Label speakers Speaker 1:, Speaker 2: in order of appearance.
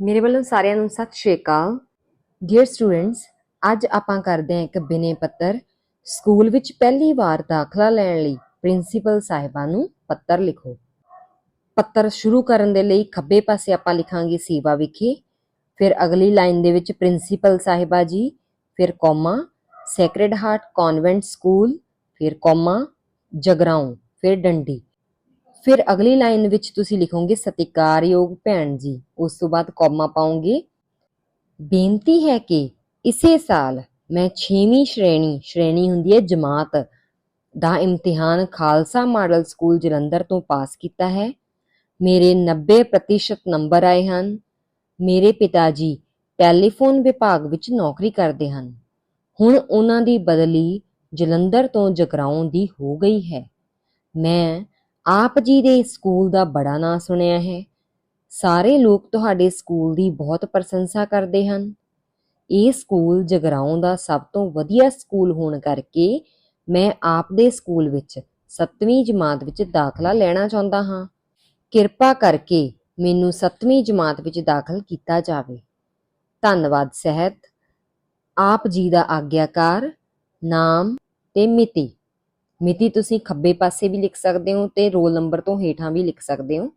Speaker 1: ਮੇਰੇ ਵੱਲੋਂ ਸਾਰਿਆਂ ਨੂੰ ਸਤਿ ਸ਼੍ਰੀ ਅਕਾਲ। ਡੀਅਰ ਸਟੂਡੈਂਟਸ ਅੱਜ ਆਪਾਂ ਕਰਦੇ ਹਾਂ ਇੱਕ ਬਿਨੇ ਪੱਤਰ। ਸਕੂਲ ਵਿੱਚ ਪਹਿਲੀ ਵਾਰ ਦਾਖਲਾ ਲੈਣ ਲਈ ਪ੍ਰਿੰਸੀਪਲ ਸਾਹਿਬਾਂ ਨੂੰ ਪੱਤਰ ਲਿਖੋ। ਪੱਤਰ ਸ਼ੁਰੂ ਕਰਨ ਦੇ ਲਈ ਖੱਬੇ ਪਾਸੇ ਆਪਾਂ ਲਿਖਾਂਗੇ ਸੇਵਾ ਵਿਖੇ, ਫਿਰ ਅਗਲੀ ਲਾਈਨ ਦੇ ਵਿੱਚ ਪ੍ਰਿੰਸੀਪਲ ਸਾਹਿਬਾ ਜੀ, ਫਿਰ comma sacred heart convent school ਫਿਰ ਕੋਮਾ ਜਗਰਾਉਂ, ਫਿਰ ਡੰਡੀ। ਫਿਰ ਅਗਲੀ ਲਾਈਨ ਵਿੱਚ ਤੁਸੀਂ ਲਿਖੋਗੇ ਸਤਿਕਾਰਯੋਗ ਭੈਣ ਜੀ। ਉਸ ਤੋਂ ਬਾਅਦ ਕੋਮਾ ਪਾਉਂਗੇ ਬੇਨਤੀ ਹੈ ਕਿ ਇਸੇ ਸਾਲ ਮੈਂ 6ਵੀਂ ਸ਼੍ਰੇਣੀ ਸ਼੍ਰੇਣੀ ਹੁੰਦੀ ਹੈ ਜਮਾਤ ਦਾ ਇਮਤਿਹਾਨ ਖਾਲਸਾ ਮਾਡਲ ਸਕੂਲ ਜਲੰਧਰ ਤੋਂ ਪਾਸ ਕੀਤਾ ਹੈ। ਮੇਰੇ 90% ਨੰਬਰ ਆਏ ਹਨ। ਮੇਰੇ ਪਿਤਾ ਜੀ ਟੈਲੀਫੋਨ ਵਿਭਾਗ ਵਿੱਚ ਨੌਕਰੀ ਕਰਦੇ ਹਨ। ਹੁਣ ਉਹਨਾਂ ਦੀ ਬਦਲੀ ਜਲੰਧਰ ਤੋਂ ਜਗਰਾਉਂ ਦੀ ਹੋ ਗਈ ਹੈ। ਮੈਂ ਆਪ ਜੀ ਦੇ ਸਕੂਲ ਦਾ ਬੜਾ ਨਾਂ ਸੁਣਿਆ ਹੈ। ਸਾਰੇ ਲੋਕ ਤੁਹਾਡੇ ਸਕੂਲ ਦੀ ਬਹੁਤ ਪ੍ਰਸ਼ੰਸਾ ਕਰਦੇ ਹਨ। ਇਹ ਸਕੂਲ ਜਗਰਾਉਂ ਦਾ ਸਭ ਤੋਂ ਵਧੀਆ ਸਕੂਲ ਹੋਣ ਕਰਕੇ ਮੈਂ ਆਪ ਦੇ ਸਕੂਲ ਵਿੱਚ 7ਵੀਂ ਜਮਾਤ ਵਿੱਚ ਦਾਖਲਾ ਲੈਣਾ ਚਾਹੁੰਦਾ ਹਾਂ। ਕਿਰਪਾ ਕਰਕੇ ਮੈਨੂੰ 7ਵੀਂ ਜਮਾਤ ਵਿੱਚ ਦਾਖਲ ਕੀਤਾ ਜਾਵੇ। ਧੰਨਵਾਦ, ਸਹਿਤ। ਆਪ ਜੀ ਦਾ ਆਗਿਆਕਾਰ, ਨਾਮ ਤੇ ਮਿਤੀ। ਮਿਤੀ ਤੁਸੀਂ ਖੱਬੇ ਪਾਸੇ ਵੀ ਲਿਖ ਸਕਦੇ ਹੋ ਤੇ ਰੋਲ ਨੰਬਰ ਤੋਂ ਹੇਠਾਂ ਵੀ ਲਿਖ ਸਕਦੇ ਹੋ।